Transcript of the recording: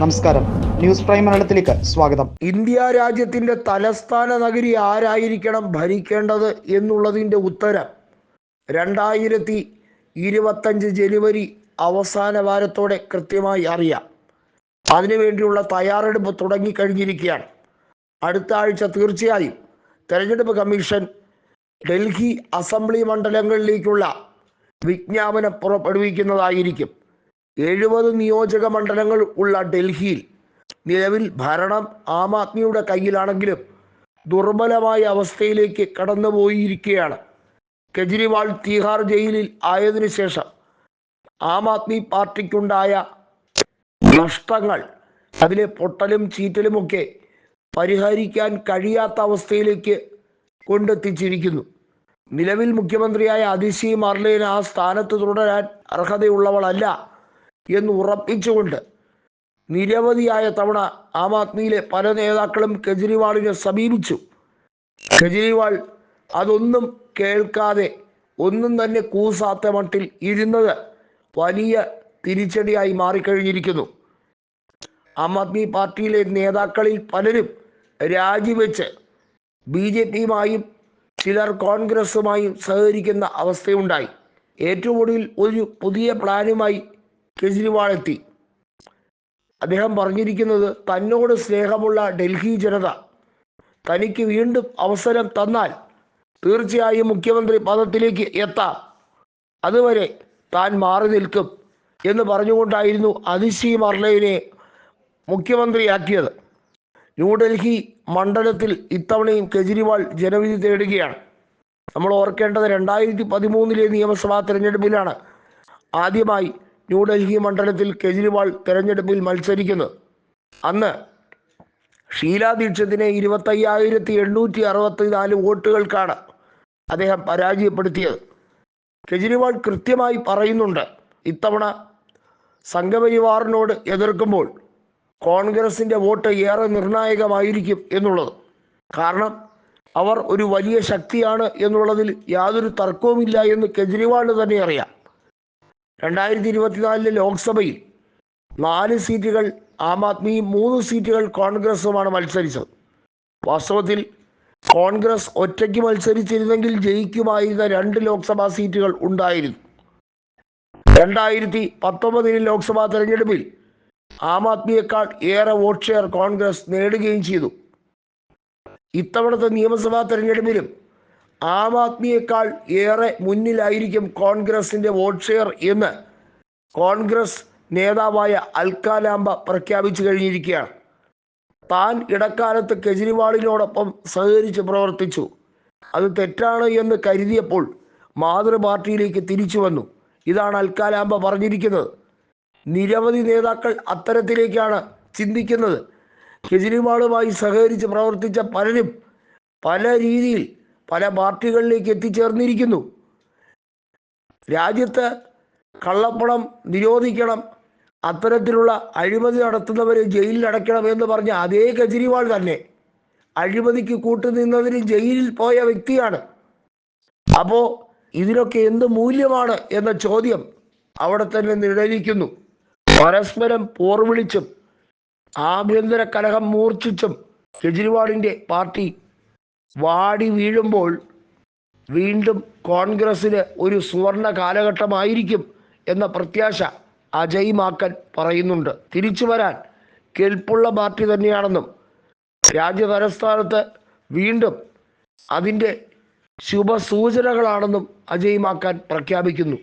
നമസ്കാരം. News prime മലയാളത്തിലേക്ക് സ്വാഗതം. ഇന്ത്യ രാജ്യത്തിന്റെ തലസ്ഥാന നഗരി ആരായിരിക്കണം ഭരിക്കേണ്ടത് എന്നുള്ളതിന്റെ ഉത്തരം രണ്ടായിരത്തി ഇരുപത്തഞ്ച് ജനുവരി അവസാന വാരത്തോടെ കൃത്യമായി അറിയാം. അതിനുവേണ്ടിയുള്ള തയ്യാറെടുപ്പ് തുടങ്ങിക്കഴിഞ്ഞിരിക്കുകയാണ്. അടുത്ത ആഴ്ച തീർച്ചയായും തെരഞ്ഞെടുപ്പ് കമ്മീഷൻ ഡൽഹി അസംബ്ലി മണ്ഡലങ്ങളിലേക്കുള്ള വിജ്ഞാപനം പുറപ്പെടുവിക്കുന്നതായിരിക്കും. എഴുപത് നിയോജക മണ്ഡലങ്ങൾ ഉള്ള ഡൽഹിയിൽ നിലവിൽ ഭരണം ആം ആദ്മിയുടെ കയ്യിലാണെങ്കിലും ദുർബലമായ അവസ്ഥയിലേക്ക് കടന്നുപോയിരിക്കുകയാണ്. കെജ്രിവാൾ തീഹാർ ജയിലിൽ ആയതിനു ശേഷം ആം ആദ്മി പാർട്ടിക്കുണ്ടായ നഷ്ടങ്ങൾ അതിലെ പൊട്ടലും ചീറ്റലുമൊക്കെ പരിഹരിക്കാൻ കഴിയാത്ത അവസ്ഥയിലേക്ക് കൊണ്ടെത്തിച്ചിരിക്കുന്നു. നിലവിൽ മുഖ്യമന്ത്രിയായ അതിശി മാർലേന ആ സ്ഥാനത്ത് തുടരാൻ അർഹതയുള്ളവളല്ല. എന്ന് ഉറപ്പിച്ചുകൊണ്ട് നിരവധിയായ തവണ ആം ആദ്മിയിലെ പല നേതാക്കളും കെജ്രിവാളിനെ സമീപിച്ചു. കെജ്രിവാൾ അതൊന്നും കേൾക്കാതെ ഒന്നും തന്നെ കൂസാത്ത മട്ടിൽ ഇരുന്നത് വലിയ തിരിച്ചടിയായി മാറിക്കഴിഞ്ഞിരിക്കുന്നു. ആം ആദ്മി പാർട്ടിയിലെ നേതാക്കളിൽ പലരും രാജിവെച്ച് ബി ജെ പിയുമായും ചിലർ കോൺഗ്രസുമായും സഹകരിക്കുന്ന അവസ്ഥയുണ്ടായി. ഏറ്റവും ഒടുവിൽ ഒരു പുതിയ പ്ലാനുമായി കെജ്രിവാൾ എത്തി അദ്ദേഹം പറഞ്ഞിരിക്കുന്നത് തന്നോട് സ്നേഹമുള്ള ഡൽഹി ജനത. തനിക്ക് വീണ്ടും അവസരം തന്നാൽ തീർച്ചയായും മുഖ്യമന്ത്രി പദത്തിലേക്ക് എത്താം. അതുവരെ താൻ മാറി നിൽക്കും എന്ന് പറഞ്ഞുകൊണ്ടായിരുന്നു അതിശി മർലയിനെ മുഖ്യമന്ത്രിയാക്കിയത്. ന്യൂഡൽഹി മണ്ഡലത്തിൽ ഇത്തവണയും കെജ്രിവാൾ ജനവിധി തേടുകയാണ്. നമ്മൾ ഓർക്കേണ്ടത് രണ്ടായിരത്തി പതിമൂന്നിലെ നിയമസഭാ തെരഞ്ഞെടുപ്പിലാണ്. ആദ്യമായി ന്യൂഡൽഹി മണ്ഡലത്തിൽ കെജ്രിവാൾ തെരഞ്ഞെടുപ്പിൽ മത്സരിക്കുന്നത് അന്ന് ഷീലാ ദീക്ഷിതിനെ ഇരുപത്തയ്യായിരത്തി എണ്ണൂറ്റി അറുപത്തി നാല് വോട്ടുകൾക്കാണ് അദ്ദേഹം പരാജയപ്പെടുത്തിയത്. കെജ്രിവാൾ കൃത്യമായി പറയുന്നുണ്ട്. ഇത്തവണ സംഘപരിവാറിനോട് എതിർക്കുമ്പോൾ കോൺഗ്രസിന്റെ വോട്ട് ഏറെ നിർണായകമായിരിക്കും എന്നുള്ളത്. കാരണം അവർ ഒരു വലിയ ശക്തിയാണ് എന്നുള്ളതിൽ യാതൊരു തർക്കവുമില്ല എന്ന് കെജ്രിവാളിന് തന്നെ അറിയാം. രണ്ടായിരത്തി ഇരുപത്തിനാലിലെ ലോക്സഭയിൽ നാല് സീറ്റുകൾ ആം ആദ്മിയും മൂന്ന് സീറ്റുകൾ കോൺഗ്രസുമാണ് മത്സരിച്ചത്. വാസ്തവത്തിൽ കോൺഗ്രസ് ഒറ്റയ്ക്ക് മത്സരിച്ചിരുന്നെങ്കിൽ ജയിക്കുമായിരുന്ന രണ്ട് ലോക്സഭാ സീറ്റുകൾ ഉണ്ടായിരുന്നു. രണ്ടായിരത്തി പത്തൊമ്പതിലെ ലോക്സഭാ തെരഞ്ഞെടുപ്പിൽ ആം ആദ്മിയേക്കാൾ ഏറെ വോട്ട് ഷെയർ കോൺഗ്രസ് നേടുകയും ചെയ്തു. ഇത്തവണത്തെ നിയമസഭാ തെരഞ്ഞെടുപ്പിലും ആം ആദ്മിയേക്കാൾ ഏറെ മുന്നിലായിരിക്കും കോൺഗ്രസിന്റെ വോട്ട് ഷെയർ എന്ന് കോൺഗ്രസ് നേതാവായ അൽക്കാലാംബ പ്രഖ്യാപിച്ചു കഴിഞ്ഞിരിക്കുകയാണ്. താൻ ഇടക്കാലത്ത് കെജ്രിവാളിനോടൊപ്പം സഹകരിച്ച് പ്രവർത്തിച്ചു. അത് തെറ്റാണ് എന്ന് കരുതിയപ്പോൾ മാതൃപാർട്ടിയിലേക്ക് തിരിച്ചു വന്നു. ഇതാണ് അൽക്കാലാംബ പറഞ്ഞിരിക്കുന്നത്. നിരവധി നേതാക്കൾ അത്തരത്തിലേക്കാണ് ചിന്തിക്കുന്നത്. കെജ്രിവാളുമായി സഹകരിച്ച് പ്രവർത്തിച്ച പലരും പല രീതിയിൽ പല പാർട്ടികളിലേക്ക് എത്തിച്ചേർന്നിരിക്കുന്നു. രാജ്യത്ത് കള്ളപ്പണം നിരോധിക്കണം അത്തരത്തിലുള്ള അഴിമതി നടത്തുന്നവരെ ജയിലിൽ അടയ്ക്കണം എന്ന് പറഞ്ഞ അതേ കെജ്രിവാൾ തന്നെ അഴിമതിക്ക് കൂട്ടുനിന്നതിന് ജയിലിൽ പോയ വ്യക്തിയാണ്. അപ്പോൾ ഇതിനൊക്കെ എന്ത് മൂല്യമാണ് എന്ന ചോദ്യം അവിടെ തന്നെ നിഴലിക്കുന്നു. പരസ്പരം പോർവിളിച്ചും ആഭ്യന്തര കലഹം മൂർച്ഛിച്ചും കെജ്രിവാളിന്റെ പാർട്ടി വാടി വീഴുമ്പോൾ വീണ്ടും കോൺഗ്രസ്സിന് ഒരു സുവർണ കാലഘട്ടമായിരിക്കും എന്ന പ്രത്യാശ അജയ് മാക്കൻ പറയുന്നുണ്ട്. തിരിച്ചു വരാൻ കെൽപ്പുള്ള പാർട്ടി തന്നെയാണെന്നും രാജ്യ തലസ്ഥാനത്ത് വീണ്ടും അതിന്റെ ശുഭസൂചനകളാണെന്നും അജയ് മാക്കാൻ പ്രഖ്യാപിക്കുന്നു.